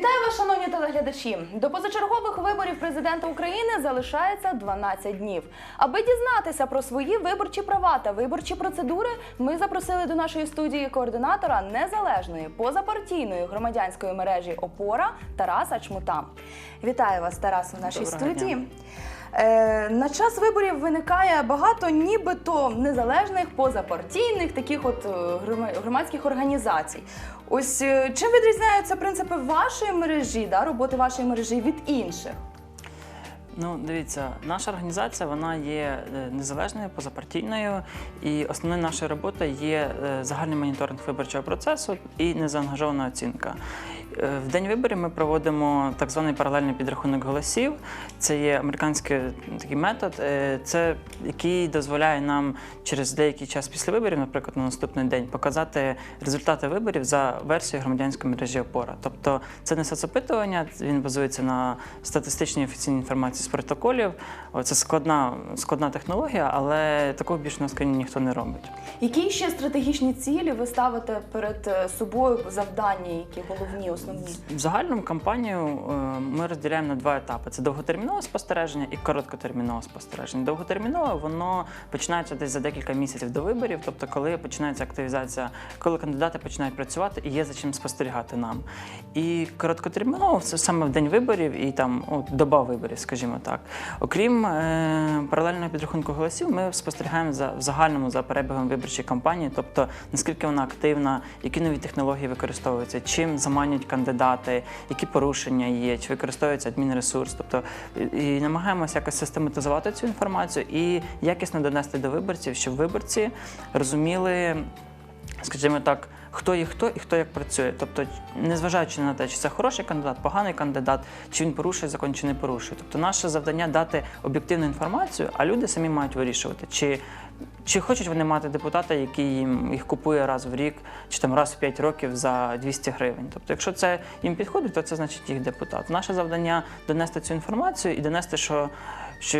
Вітаю вас, шановні телеглядачі. До позачергових виборів президента України залишається 12 днів. Аби дізнатися про свої виборчі права та виборчі процедури, ми запросили до нашої студії координатора незалежної позапартійної громадянської мережі Опора Тараса Чмута. Вітаю вас, Тарас, у нашій Доброго студії. дня. Е, на час виборів виникає багато нібито незалежних позапартійних таких от е, громадських організацій. Ось е, чим відрізняються принципи вашої мережі, да, роботи вашої мережі від інших? Ну, дивіться, наша організація вона є е, незалежною, позапартійною, і основною нашою роботою є е, загальний моніторинг виборчого процесу і незаангажована оцінка. Е, В день виборів ми проводимо так званий паралельний підрахунок голосів. Це є американський такий метод, е, це який дозволяє нам через деякий час після виборів, наприклад, на наступний день, показати результати виборів за версією громадянської мережі опора. Тобто це не соцопитування, він базується на статистичній офіційній інформації з протоколів. Це складна, складна технологія, але такого більше на країні ніхто не робить. Які ще стратегічні цілі ви ставите перед е, собою завдання, які головні, основні? В загальному кампанію е, ми розділяємо на два етапи: це довготермінове спостереження і короткотермінове спостереження. Довготермінове воно починається десь за декілька місяців до виборів, тобто коли починається активізація, коли кандидати починають працювати і є за чим спостерігати нам. І короткотерміново це саме в день виборів і там от, доба виборів, скажімо так. Окрім е, паралельного підрахунку голосів, ми спостерігаємо за в загальному за перебігом виборчої кампанії, тобто наскільки вона активна, які нові технології використовуються, чим заманюють кандидати, які порушення є, чи використовується адмінресурс. Тобто і, намагаємося якось систематизувати цю інформацію і якісно донести до виборців, щоб виборці розуміли, скажімо так. Хто є хто і хто як працює. Тобто, незважаючи на те, чи це хороший кандидат, поганий кандидат, чи він порушує закон, чи не порушує. Тобто, наше завдання дати об'єктивну інформацію, а люди самі мають вирішувати, чи, чи хочуть вони мати депутата, який їм їх купує раз в рік, чи там раз в 5 років за 200 гривень. Тобто, якщо це їм підходить, то це значить їх депутат. Наше завдання донести цю інформацію і донести, що, що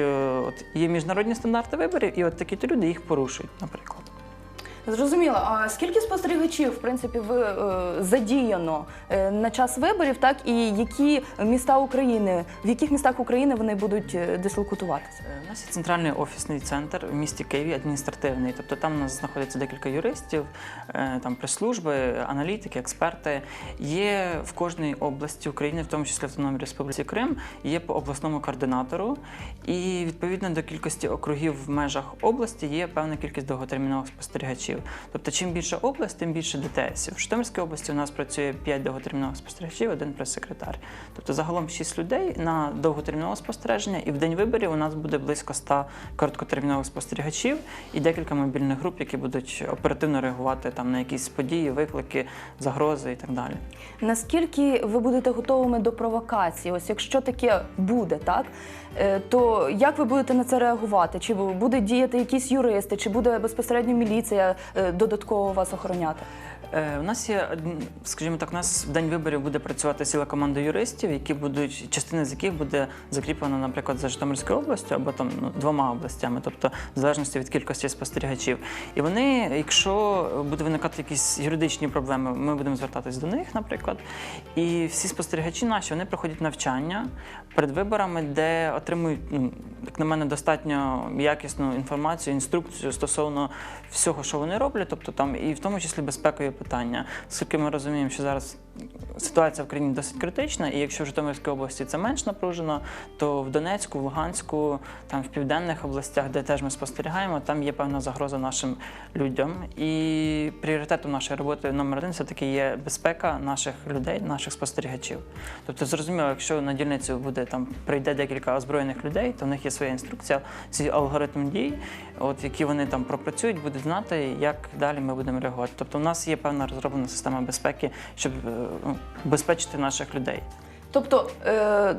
от є міжнародні стандарти виборів, і от такі то люди їх порушують, наприклад. Зрозуміло. А скільки спостерігачів, в принципі, ви е, задіяно е, на час виборів, так і які міста України, в яких містах України вони будуть е, дислокутуватися? У нас є центральний офісний центр в місті Києві, адміністративний. Тобто там у нас знаходиться декілька юристів, там прес-служби, аналітики, експерти. Є в кожній області України, в тому числі в Автономній Республіці Крим, є по обласному координатору. І відповідно до кількості округів в межах області є певна кількість довготермінових спостерігачів. Тобто, чим більше область, тим більше ДТСів. В Житомирській області у нас працює 5 довготермінових спостерігачів, один прес-секретар. Тобто загалом 6 людей на довготермінове спостереження, і в день виборів у нас буде близько 100 короткотермінових спостерігачів і декілька мобільних груп, які будуть оперативно реагувати там на якісь події, виклики, загрози і так далі. Наскільки ви будете готовими до провокації? Ось якщо таке буде, так е, то як ви будете на це реагувати? Чи буде діяти якісь юристи, чи буде безпосередньо міліція додатково вас охороняти? Е, У нас є, скажімо так, у нас в день виборів буде працювати ціла команда юристів, які будуть, частина з яких буде закріплена, наприклад, за Житомирською областю або там ну, двома областями, тобто в залежності від кількості спостерігачів. І вони, якщо буде виникати якісь юридичні проблеми, ми будемо звертатись до них, наприклад. І всі спостерігачі наші вони проходять навчання перед виборами, де отримують, ну, як на мене, достатньо якісну інформацію, інструкцію стосовно всього, що вони роблять, тобто там і в тому числі безпекові питання. Оскільки ми розуміємо, що зараз ситуація в країні досить критична, і якщо в Житомирській області це менш напружено, то в Донецьку, в Луганську, там в південних областях, де теж ми спостерігаємо, там є певна загроза нашим людям. І пріоритетом нашої роботи номер один все-таки є безпека наших людей, наших спостерігачів. Тобто, зрозуміло, якщо на дільницю буде там прийде декілька озброєних людей, то в них є своя інструкція, свій алгоритм дій, от які вони там пропрацюють, будуть знати, як далі ми будемо реагувати. Тобто, у нас є певна розроблена система безпеки, щоб безпечити ну, убезпечити наших людей. Тобто е,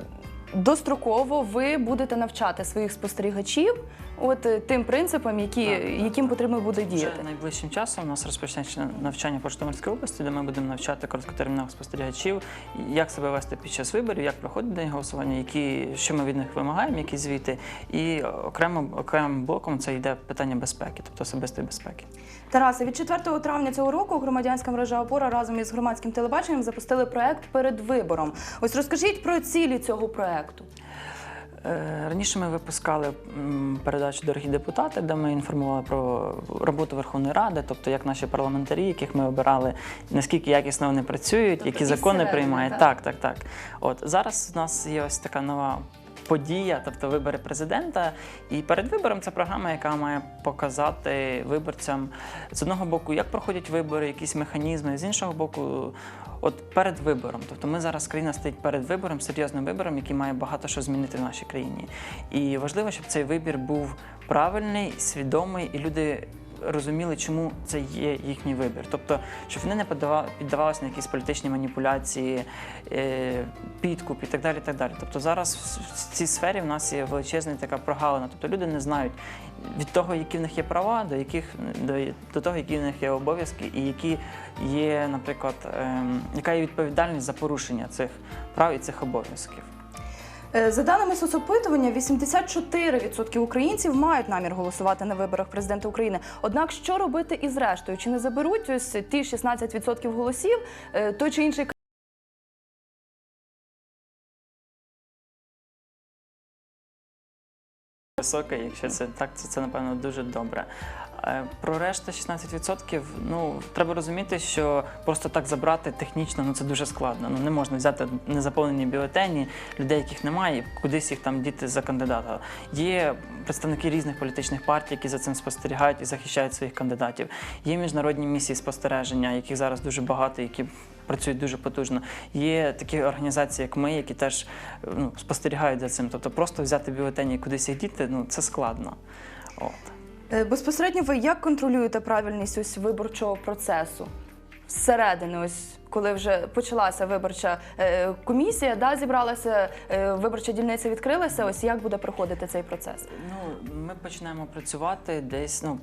достроково ви будете навчати своїх спостерігачів от е, тим принципам, які, Так, так, яким потрібно буде Вже діяти? найближчим часом у нас розпочнеться навчання по Житомирській області, де ми будемо навчати короткотермінових спостерігачів, як себе вести під час виборів, як проходить день голосування, які що ми від них вимагаємо, які звіти. І окремо окремим блоком це йде питання безпеки, тобто особистої безпеки. Тарасе, від 4 травня цього року громадянська мережа опора разом із громадським телебаченням запустили проект перед вибором. Ось розкажіть про цілі цього проекту. Е, Раніше ми випускали передачу Дорогі депутати, де ми інформували про роботу Верховної Ради, тобто як наші парламентарі, яких ми обирали, наскільки якісно вони працюють, Тобто які закони приймають. так? Так, так, так. От зараз у нас є ось така нова. Подія, тобто вибори президента, і перед вибором це програма, яка має показати виборцям з одного боку, як проходять вибори, якісь механізми, з іншого боку, от перед вибором. Тобто ми зараз країна стоїть перед вибором, серйозним вибором, який має багато що змінити в нашій країні. І важливо, щоб цей вибір був правильний, свідомий, і люди розуміли, чому це є їхній вибір. Тобто, щоб вони не піддавалися на якісь політичні маніпуляції, е, підкуп і так далі. так далі. Тобто зараз в- цій сфері в нас є величезна така прогалина. Тобто люди не знають від того, які в них є права, до яких до, до того, які в них є обов'язки, і які є, наприклад, ем, яка є відповідальність за порушення цих прав і цих обов'язків. Е, За даними соцопитування, 84% українців мають намір голосувати на виборах президента України. Однак, що робити із рештою? Чи не заберуть ось ті 16% голосів е, той чи інший Висока, якщо це так, то це напевно дуже добре. Е, Про решту 16%, ну треба розуміти, що просто так забрати технічно ну це дуже складно. Ну не можна взяти незаповнені бюлетені, людей, яких немає, і кудись їх там діти за кандидата. Є представники різних політичних партій, які за цим спостерігають і захищають своїх кандидатів. Є міжнародні місії спостереження, яких зараз дуже багато, які працюють дуже потужно. Є такі організації, як ми, які теж ну, спостерігають за цим. Тобто просто взяти бюлетені і кудись їх діти, ну це складно. От. Е, Безпосередньо ви як контролюєте правильність ось виборчого процесу? Зсередини, ось коли вже почалася виборча е, комісія, да, зібралася е, виборча дільниця відкрилася. Ось як буде проходити цей процес? Ну, ми починаємо працювати десь. Ну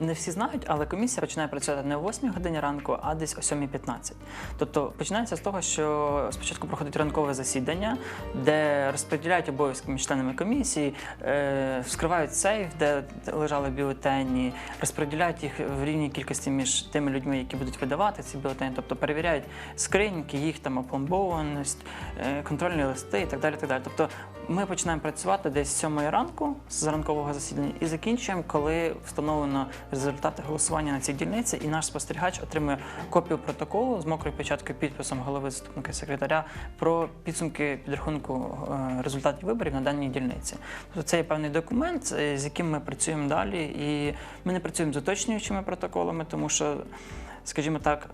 не всі знають, але комісія починає працювати не о 8 годині ранку, а десь о 7.15. Тобто починається з того, що спочатку проходить ранкове засідання, де розподіляють обов'язки між членами комісії, е, вскривають сейф, де лежали бюлетені, розподіляють їх в рівній кількості між тими людьми, які будуть видавати ці бюлетені, тобто перевіряють скриньки, їх там опломбованість, е, контрольні листи і так далі. Так далі. Тобто ми починаємо працювати десь з 7 ранку з ранкового засідання і закінчуємо, коли встановлено результати голосування на цій дільниці, і наш спостерігач отримує копію протоколу з мокрою печаткою підписом голови заступника секретаря про підсумки підрахунку е, результатів виборів на даній дільниці. Тобто це є певний документ, е, з яким ми працюємо далі, і ми не працюємо з уточнюючими протоколами, тому що, скажімо так.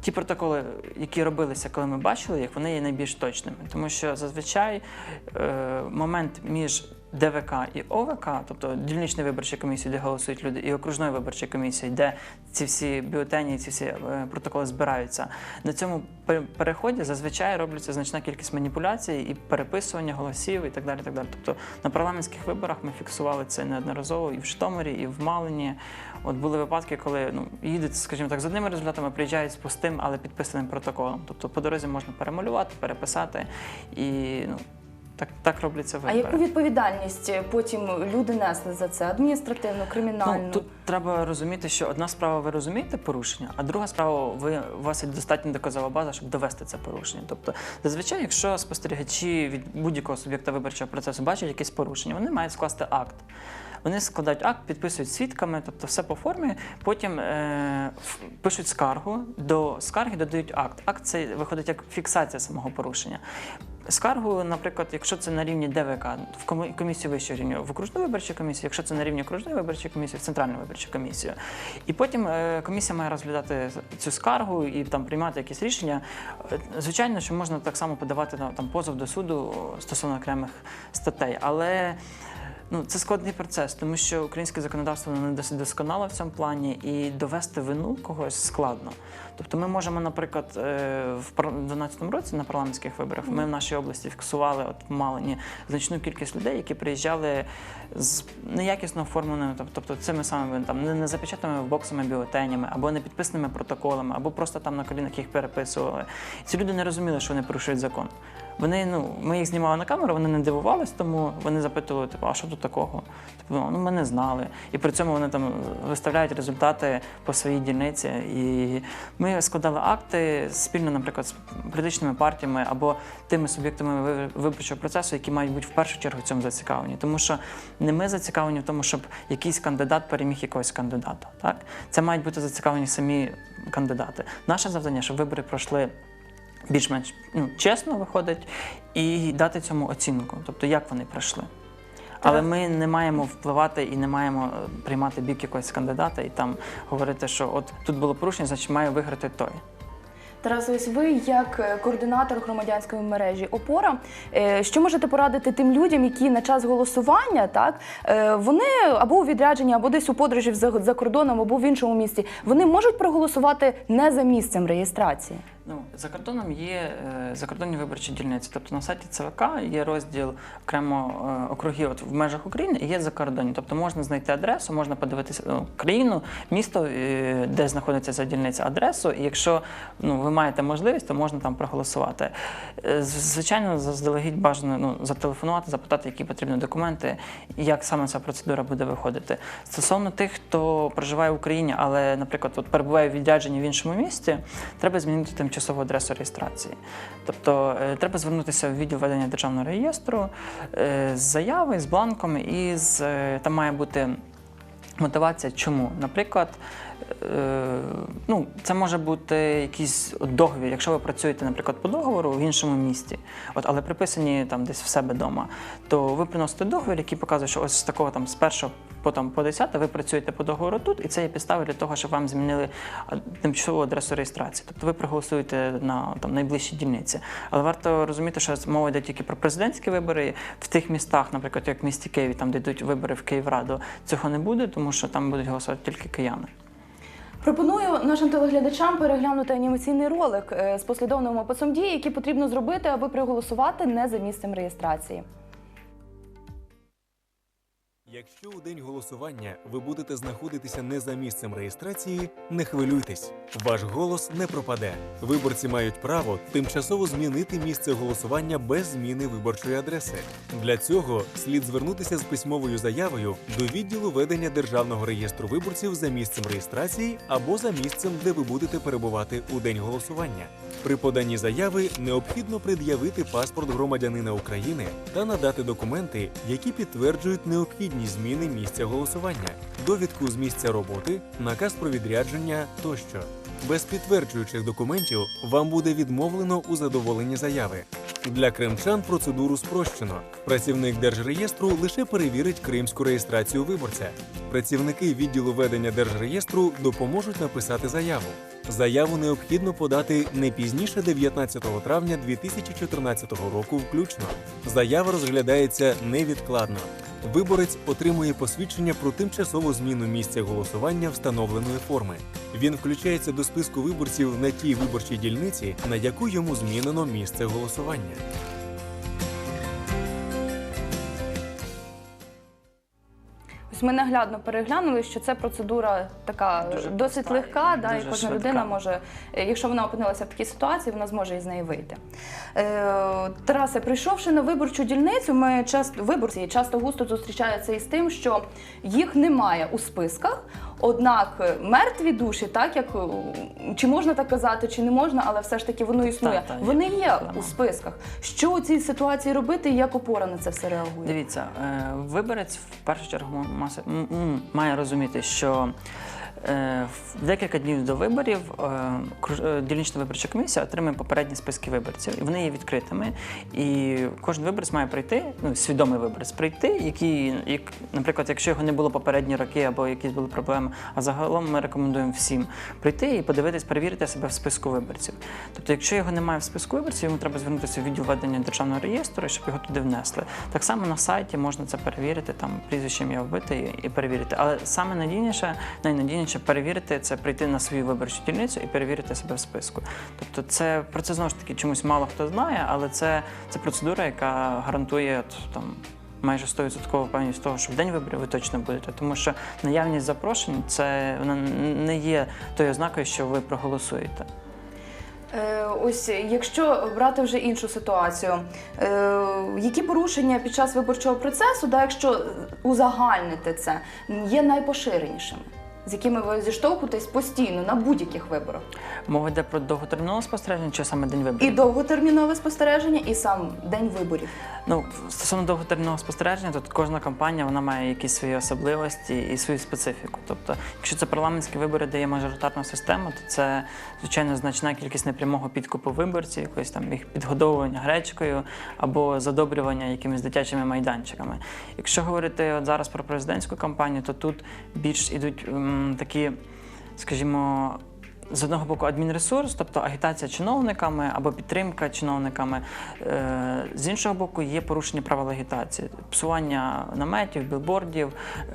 Ті протоколи, які робилися, коли ми бачили їх, вони є найбільш точними, тому що зазвичай е, момент між ДВК і ОВК, тобто дільничної виборчої комісії, де голосують люди, і окружної виборчої комісії, де ці всі бюлетені, ці всі е, протоколи збираються. На цьому переході зазвичай робляться значна кількість маніпуляцій і переписування голосів і так далі. Так далі. Тобто на парламентських виборах ми фіксували це неодноразово і в Житомирі, і в Малині. От були випадки, коли ну їдуть, скажімо так, з одними результатами, приїжджають з пустим, але підписаним протоколом. Тобто по дорозі можна перемалювати, переписати і ну. Так, так робляться А яку відповідальність потім люди несли за це? Адміністративну, кримінальну? Ну, тут треба розуміти, що одна справа ви розумієте порушення, а друга справа ви у вас є достатньо доказова база, щоб довести це порушення. Тобто, зазвичай, якщо спостерігачі від будь-якого суб'єкта виборчого процесу бачать якесь порушення, вони мають скласти акт. Вони складають акт, підписують свідками, тобто все по формі. Потім е, пишуть скаргу. До скарги додають акт. Акт це виходить як фіксація самого порушення. Скаргу, наприклад, якщо це на рівні ДВК, в комісію вищого рівня, в окружну виборчу комісію, якщо це на рівні окружної виборчої комісії, в центральну виборчу комісію. І потім е, комісія має розглядати цю скаргу і там приймати якісь рішення. Е, Звичайно, що можна так само подавати там позов до суду стосовно окремих статей, але. Ну, це складний процес, тому що українське законодавство не досить досконало в цьому плані, і довести вину когось складно. Тобто ми можемо, наприклад, е, в пар- в 2012 році на парламентських виборах ми в нашій області фіксували от в Малині значну кількість людей, які приїжджали з неякісно оформленими, тобто цими самими там не, запечатаними боксами бюлетенями або не підписаними протоколами, або просто там на колінах їх переписували. Ці люди не розуміли, що вони порушують закон. Вони, ну, ми їх знімали на камеру, вони не дивувались, тому вони запитували, типу, а що тут такого? Типу, ну ми не знали. І при цьому вони там виставляють результати по своїй дільниці. І ми складали акти спільно, наприклад, з політичними партіями або тими суб'єктами виборчого процесу, які мають бути в першу чергу в цьому зацікавлені. Тому що не ми зацікавлені в тому, щоб якийсь кандидат переміг якогось кандидата. Так? Це мають бути зацікавлені самі кандидати. Наше завдання, щоб вибори пройшли більш-менш ну, чесно виходить, і дати цьому оцінку, тобто як вони пройшли. Але ми не маємо впливати і не маємо е, приймати бік якогось кандидата і там говорити, що от тут було порушення, значить має виграти той. Тарас, ось ви як е, координатор громадянської мережі Опора, е, що можете порадити тим людям, які на час голосування, так вони або у відрядженні, або десь у подорожі за, за кордоном, або в іншому місті, вони можуть проголосувати не за місцем реєстрації. Ну, за кордоном є е, закордонні виборчі дільниці. Тобто на сайті ЦВК є розділ окремо е, округів от в межах України і є закордонні. Тобто можна знайти адресу, можна подивитися ну, країну, місто, е, де знаходиться ця дільниця, адресу. І якщо ну, ви маєте можливість, то можна там проголосувати. Звичайно, заздалегідь бажано ну, зателефонувати, запитати, які потрібні документи, і як саме ця процедура буде виходити. Стосовно тих, хто проживає в Україні, але, наприклад, от перебуває в відрядженні в іншому місті, треба змінити тимчасову адресу реєстрації. Тобто е, треба звернутися в відділ ведення державного реєстру е, з заявою, з бланком, і з, е, там має бути мотивація, чому. Наприклад, ну, це може бути якийсь договір, якщо ви працюєте, наприклад, по договору в іншому місті, от, але приписані там десь в себе вдома, то ви приносите договір, який показує, що ось з такого там з першого по там по 10 ви працюєте по договору тут, і це є підстави для того, щоб вам змінили тимчасову адресу реєстрації. Тобто ви проголосуєте на там найближчій дільниці. Але варто розуміти, що мова йде тільки про президентські вибори в тих містах, наприклад, як в місті Києві, там де йдуть вибори в Київраду, цього не буде, тому що там будуть голосувати тільки кияни. Пропоную нашим телеглядачам переглянути анімаційний ролик е, з послідовним описом дій, які потрібно зробити, аби проголосувати не за місцем реєстрації. Якщо у день голосування ви будете знаходитися не за місцем реєстрації, не хвилюйтесь, ваш голос не пропаде. Виборці мають право тимчасово змінити місце голосування без зміни виборчої адреси. Для цього слід звернутися з письмовою заявою до відділу ведення державного реєстру виборців за місцем реєстрації або за місцем, де ви будете перебувати у день голосування. При поданні заяви необхідно пред'явити паспорт громадянина України та надати документи, які підтверджують необхідність зміни місця голосування, довідку з місця роботи, наказ про відрядження тощо. Без підтверджуючих документів вам буде відмовлено у задоволенні заяви. Для кримчан процедуру спрощено. Працівник держреєстру лише перевірить кримську реєстрацію виборця. Працівники відділу ведення держреєстру допоможуть написати заяву. Заяву необхідно подати не пізніше 19 травня 2014 року включно. Заява розглядається невідкладно. Виборець отримує посвідчення про тимчасову зміну місця голосування встановленої форми. Він включається до списку виборців на тій виборчій дільниці, на яку йому змінено місце голосування. Ось ми наглядно переглянули, що це процедура така Дуже досить проста легка, і да, і кожна швидка. людина може, е, якщо вона опинилася в такій ситуації, вона зможе із неї вийти. Е, Тарасе, прийшовши на виборчу дільницю, ми часто виборці часто густо зустрічаються із тим, що їх немає у списках. Однак е, мертві душі, так як е, чи можна так казати, чи не можна, але все ж таки воно існує. Так, так, Вони є проблема. у списках. Що у цій ситуації робити і як опора на це все реагує? Дивіться, е, виборець в першу чергу має розуміти, що в декілька днів до виборів е, е, дільнична виборча комісія отримує попередні списки виборців, і вони є відкритими. І кожен виборець має прийти, ну свідомий виборець прийти, який, як, наприклад, якщо його не було попередні роки або якісь були проблеми, а загалом ми рекомендуємо всім прийти і подивитись, перевірити себе в списку виборців. Тобто, якщо його немає в списку виборців, йому треба звернутися в відділ державного реєстру, щоб його туди внесли. Так само на сайті можна це перевірити, там прізвище ім'я вбити і перевірити. Але саме надійніше, найнадійніше щоб перевірити це, прийти на свою виборчу дільницю і перевірити себе в списку. Тобто, це про це знову ж таки чомусь мало хто знає, але це, це процедура, яка гарантує от, там. Майже 100% впевненість того, що в день виборів ви точно будете, тому що наявність запрошень це вона не є тою ознакою, що ви проголосуєте. Е, Ось якщо брати вже іншу ситуацію, е, які порушення під час виборчого процесу, да, якщо узагальнити це, є найпоширенішими, з якими ви зіштовхуєтесь постійно на будь-яких виборах? Мова йде про довготермінове спостереження чи саме день виборів? І довготермінове спостереження, і сам день виборів. Ну, стосовно довготермінового спостереження, тут кожна кампанія вона має якісь свої особливості і свою специфіку. Тобто, якщо це парламентські вибори, де є мажоритарна система, то це звичайно значна кількість непрямого підкупу виборців, якось там їх підгодовування гречкою або задобрювання якимись дитячими майданчиками. Якщо говорити от зараз про президентську кампанію, то тут більш ідуть такі, скажімо. З одного боку адмінресурс, тобто агітація чиновниками або підтримка чиновниками. Е, З іншого боку, є порушення правил агітації, псування наметів, білбордів,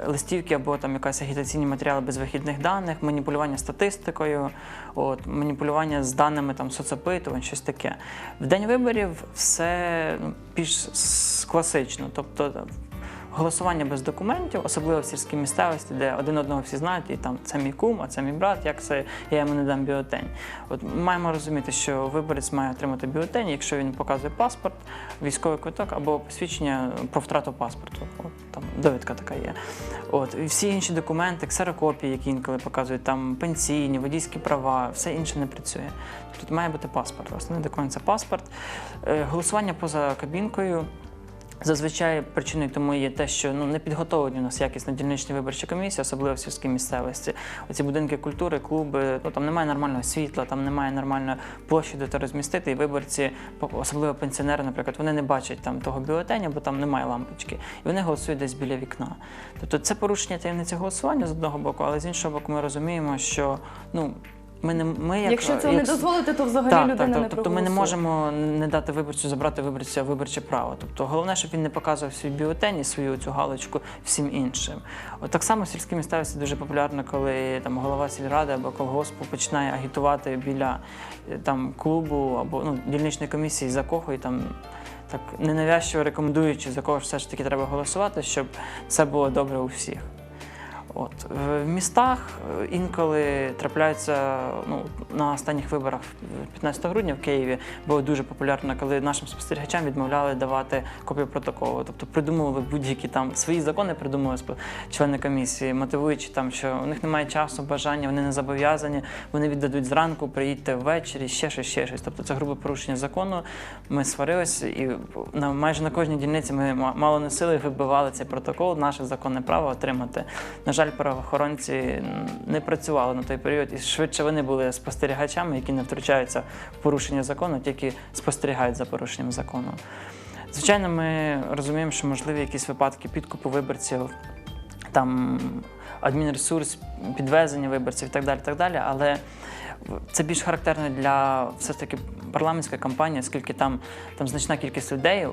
листівки або там якась агітаційні матеріали без вихідних даних, маніпулювання статистикою, от, маніпулювання з даними там соцопитувань, щось таке. В день виборів все ну, більш класично, тобто Голосування без документів, особливо в сільській місцевості, де один одного всі знають, і там це мій кум, а це мій брат, як це я йому не дам бюлетень. От маємо розуміти, що виборець має отримати бюлетень, якщо він показує паспорт, військовий квиток або посвідчення про втрату паспорту. От, там довідка така є. От і всі інші документи, ксерокопії, які інколи показують, там пенсійні, водійські права, все інше не працює. Тут має бути паспорт. Основний документ це паспорт. Е, Голосування поза кабінкою. Зазвичай причиною тому є те, що ну не підготовлені у нас якісно дільничні виборчі комісії, особливо в сільській місцевості. Оці будинки культури, клуби, ну там немає нормального світла, там немає нормальної площі, де то розмістити. І виборці, особливо пенсіонери, наприклад, вони не бачать там того бюлетеня, бо там немає лампочки, і вони голосують десь біля вікна. Тобто це порушення таємниці голосування з одного боку, але з іншого боку, ми розуміємо, що ну. Ми не ми як Якщо цього як- не дозволити, то взагалі так, людина так, не так. Тобто ми не можемо не дати виборцю забрати виборця виборче право. Тобто головне, щоб він не показував свій бюлетень і свою цю галочку всім іншим. От так само в сільській місцевості дуже популярно, коли там голова сільради або колгоспу починає агітувати біля е, там клубу або ну, дільничної комісії за кого і там. Так ненавязчиво рекомендуючи, за кого ж все ж таки треба голосувати, щоб це було добре у всіх. От в містах е, інколи трапляються ну на останніх виборах 15 грудня в Києві було дуже популярно, коли нашим спостерігачам відмовляли давати копію протоколу. Тобто придумували будь-які там свої закони, придумували члени комісії, мотивуючи там, що у них немає часу, бажання, вони не зобов'язані, вони віддадуть зранку, приїдьте ввечері, ще щось, ще щось. Тобто це грубе порушення закону. Ми сварилися, і на майже на кожній дільниці ми ма- мало не сили вибивали цей протокол, наше законне право отримати. На жаль, правоохоронці не працювали на той період, і швидше вони були спостерігачами, які не втручаються в порушення закону, тільки спостерігають за порушенням закону. Звичайно, ми розуміємо, що можливі якісь випадки підкупу виборців, там адмінресурс, підвезення виборців і так далі, так далі, але це більш характерно для все ж таки парламентської кампанії, оскільки там, там значна кількість людей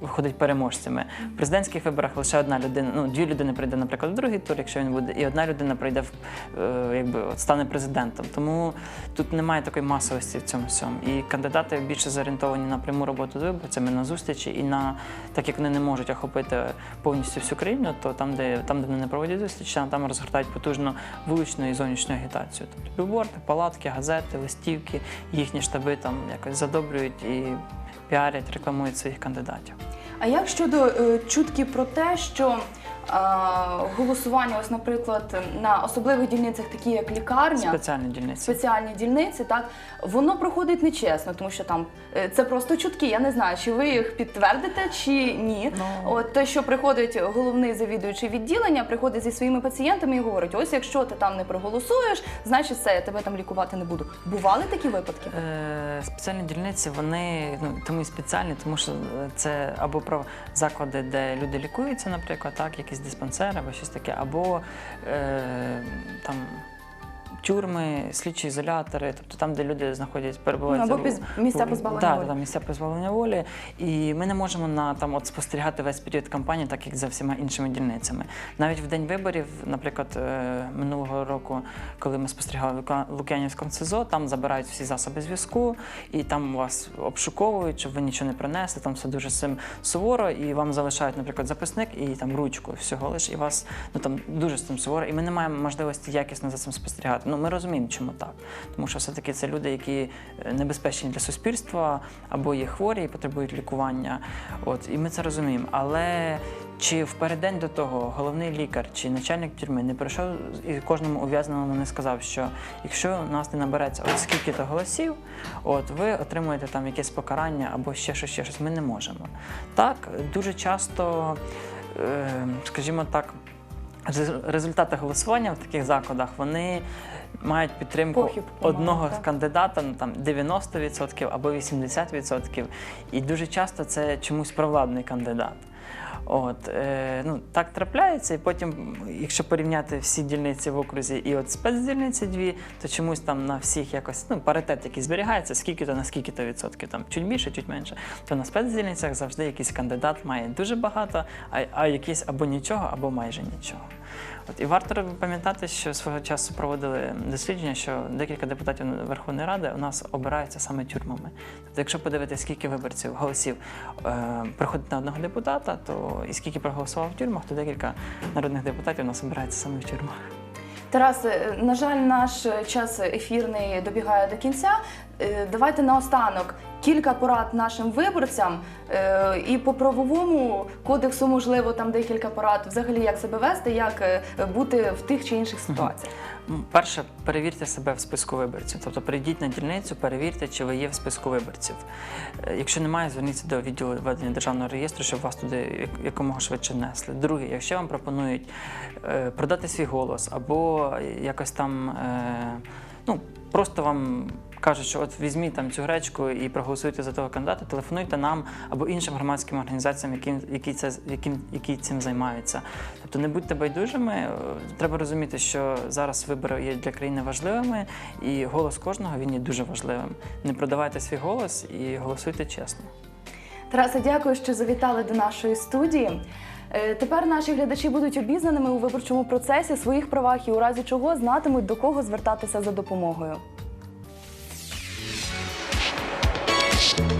виходить переможцями. В президентських виборах лише одна людина, ну дві людини прийде, наприклад, в другий тур, якщо він буде, і одна людина прийде в е, якби от стане президентом. Тому тут немає такої масовості в цьому всьому. І кандидати більше зорієнтовані на пряму роботу з виборцями, на зустрічі і на так як вони не можуть охопити повністю всю країну, то там, де там, де вони не проводять зустрічі, там, там розгортають потужну вуличну і зовнішню агітацію. Тобто білборди, палатки, газети, листівки, їхні штаби там якось задобрюють і піарять, рекламують своїх кандидатів. А як щодо е, чутки про те, що голосування, ось, наприклад, на особливих дільницях, такі як лікарня, Спеціальні дільниці. спеціальні дільниці, так воно проходить нечесно, тому що там е, це просто чутки. Я не знаю, чи ви їх підтвердите, чи ні. Ну. От те, що приходить головний завідуючий відділення, приходить зі своїми пацієнтами і говорить: ось якщо ти там не проголосуєш, значить все, я тебе там лікувати не буду. Бували такі випадки? Е, Спеціальні дільниці, вони ну тому і спеціальні, тому що це або про заклади, де люди лікуються, наприклад, так, якісь диспансери або щось таке, або е, там тюрми, слідчі ізолятори, тобто там, де люди знаходять, перебувають Ну, або за- місця позбавлення да, волі. да, місця позбавлення волі. І ми не можемо на там от спостерігати весь період кампанії, так як за всіма іншими дільницями. Навіть в день виборів, наприклад, е, минулого року, коли ми спостерігали в Лук'янівському СИЗО, там забирають всі засоби зв'язку, і там вас обшуковують, щоб ви нічого не принесли. Там все дуже сим суворо, і вам залишають, наприклад, записник і там ручку всього лиш, і вас ну там дуже з цим суворо. І ми не маємо можливості якісно за цим спостерігати. Ну ми розуміємо, чому так. Тому що все-таки це люди, які е, небезпечні для суспільства або є хворі і потребують лікування. От і ми це розуміємо. Але чи в переддень до того головний лікар чи начальник тюрми не прийшов і кожному ув'язненому не сказав, що якщо у нас не набереться от скільки-то голосів, от ви отримуєте там якесь покарання або ще щось, ще щось. Ми не можемо. Так, дуже часто, е, скажімо так, результати голосування в таких закладах вони мають підтримку Похибку одного так. кандидата ну, там 90% або 80%. І дуже часто це чомусь провладний кандидат. От, е, ну, так трапляється, і потім, якщо порівняти всі дільниці в окрузі і от спецдільниці дві, то чомусь там на всіх якось ну, паритет, який зберігається, скільки-то на скільки-то відсотків, там чуть більше, чуть менше. То на спецдільницях завжди якийсь кандидат має дуже багато, а, а якийсь або нічого, або майже нічого. От і варто пам'ятати, що свого часу проводили дослідження, що декілька депутатів Верховної Ради у нас обираються саме тюрмами. Тобто, якщо подивитися, скільки виборців голосів е, приходить на одного депутата, то і скільки проголосував в тюрмах, то декілька народних депутатів у нас обирається саме в тюрмах. Тарас, е, на жаль, наш час ефірний добігає до кінця. Е, Давайте наостанок кілька порад нашим виборцям е, і по правовому кодексу, можливо, там декілька порад, взагалі як себе вести, як е, бути в тих чи інших ситуаціях. Перше, перевірте себе в списку виборців. Тобто прийдіть на дільницю, перевірте, чи ви є в списку виборців. Е, Якщо немає, зверніться до відділу ведення державного реєстру, щоб вас туди якомога швидше внесли. Друге, якщо вам пропонують продати свій голос або якось там, ну просто вам. Кажуть, що от візьміть там цю гречку і проголосуйте за того кандидата, телефонуйте нам або іншим громадським організаціям, які, які, це, яким, які цим займаються. Тобто не будьте байдужими. Треба розуміти, що зараз вибори є для країни важливими, і голос кожного він є дуже важливим. Не продавайте свій голос і голосуйте чесно. Тарасе, дякую, що завітали до нашої студії. Е, Тепер наші глядачі будуть обізнаними у виборчому процесі, своїх правах і у разі чого знатимуть до кого звертатися за допомогою. Thank